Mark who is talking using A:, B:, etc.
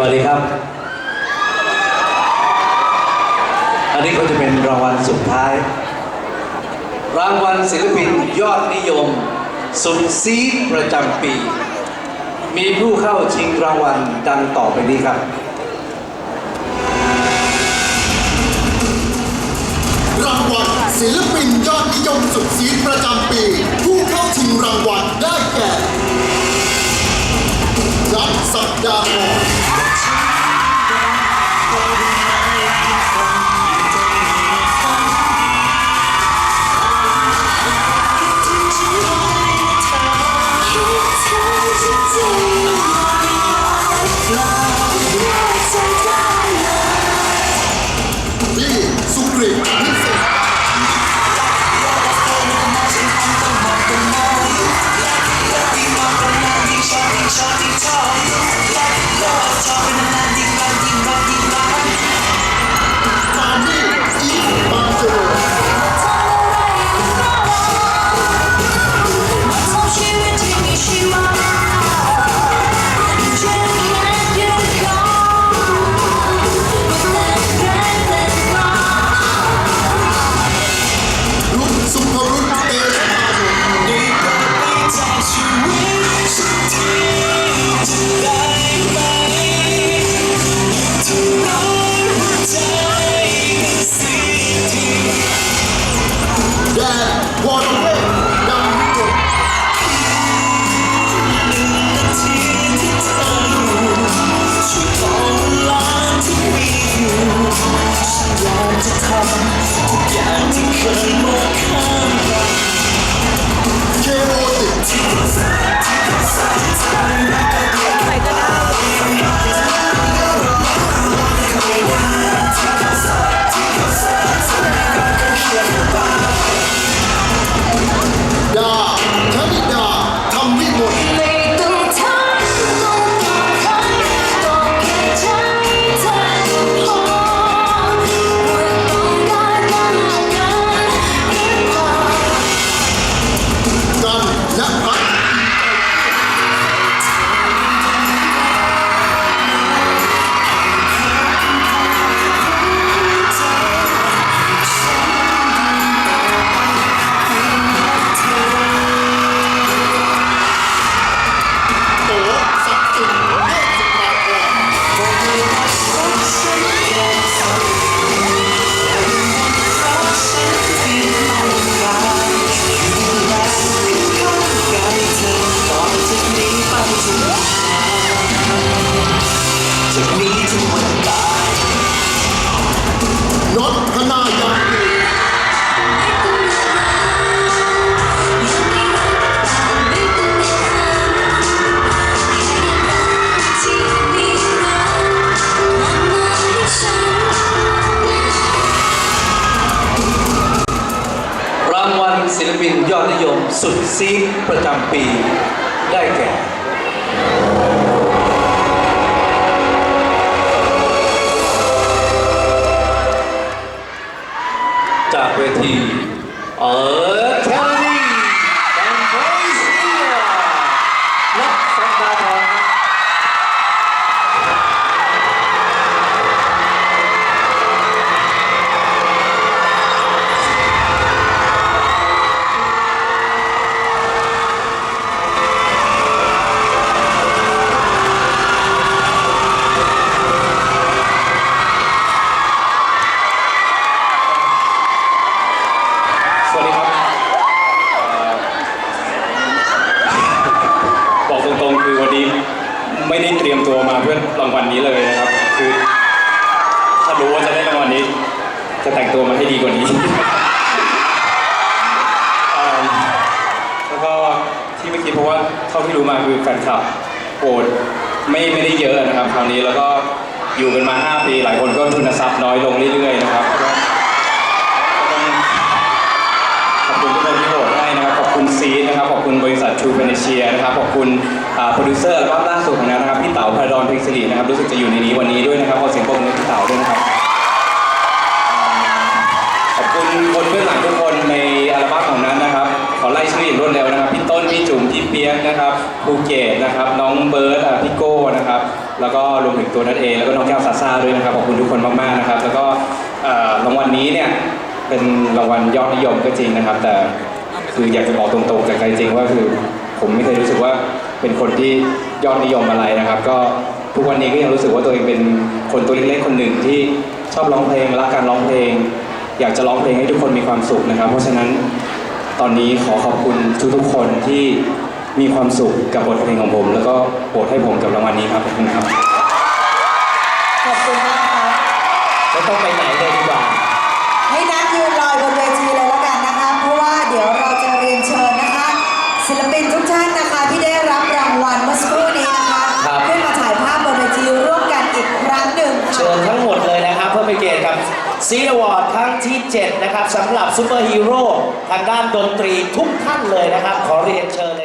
A: วัสดีครับ อันนี้ก็จะเป็นรางวัลสุดท้าย รางวัลศิลปินยอดนิยม สุดซีประจำปี มีผู้เข้าชิงรางวัลดังต่อไปนี้ครับ
B: รางวัลศิลปินยอดนิยมสุดซีประจำปี ผู้เข้าชิงรางวัลได้แก่รัฐสัปดาห์ น พนายามี
A: รางวัลศิลปินยอดนิยมสุดซีประจำปี ได้แก่ จ แต่
C: งตัวมาให้ดีกว่านี้เอิ่มแล้วก็ที่ไม่คิดเพราะว่าเท่าที่รู้มาคือแฟนคลับโอดไม่ไม่ได้เยอะนะครับ คราวนี้แล้วก็อยู่กันมา 5 ปี หลายคนก็ทุนทรัพย์น้อยลงเรื่อยๆนะครับก็ต้องขอบคุณทุกคนที่โหวตให้นะครับ ขอบคุณซีดนะครับ ขอบคุณบริษัททูเ e เนเชียนะครับ ขอบคุณอ่าโปรดิวเซอร์แล้วก็ล่าสุดของเรานะครับพี่เต๋าพาราดอนเพลงสิรินะครับ รู้สึกจะอยู่ในนี้วันนี้ด้วยนะครับขอเสียงปรบมือให้พี่เต๋าด้วยนะครับ คุณคนเบื้องหลังทุกคนในอัลบั้มของนั้นนะครับ ขอไล่ชื่ออย่างรวดเร็วนะครับพี่ต้นพี่จุ๋มพี่เปียกนะครับภูเก็ตนะครับ น้องเบิร์ดอะพี่โก้นะครับ แล้วก็รวมถึงตัวนัทเองแล้วก็น้องแก้วซาซ่าด้วยนะครับขอบคุณทุกคนมากๆนะครับ แล้วก็เอ่อรางวัลนี้เนี่ยเป็นรางวัลยอดนิยมก็จริงนะครับ แต่คืออยากจะบอกตรงๆจากใจจริงว่าคือผมไม่เคยรู้สึกว่าเป็นคนที่ยอดนิยมอะไรนะครับ ก็ทุกวันนี้ก็ยังรู้สึกว่าตัวเองเป็นคนตัวเล็กๆคนหนึ่งที่ชอบร้องเพลงรักการร้องเพลง อยากจะร้องเพลงให้ทุกคนมีความสุขนะครับ เพราะฉะนั้นตอนนี้ขอขอบคุณทุกๆคนที่มีความสุขกับบทเพลงของผม แล้วก็โหวตให้ผมกับรางวัลนี้ครับขอบคุณครับ
D: ขอบคุณมากครับ
E: ไม่ต้องไปไหนเลยดีกว่า
D: ให้นัดยืนรอยบนเวทีเลยแล้วกันนะคะเพราะว่าเดี๋ยวเรา
E: ซีอวอร์ดครั้งที่ 7 นะครับสำหรับซูเปอร์ฮีโร่ทางด้านดนตรีทุกท่านเลยนะครับ ขอเรียนเชิญ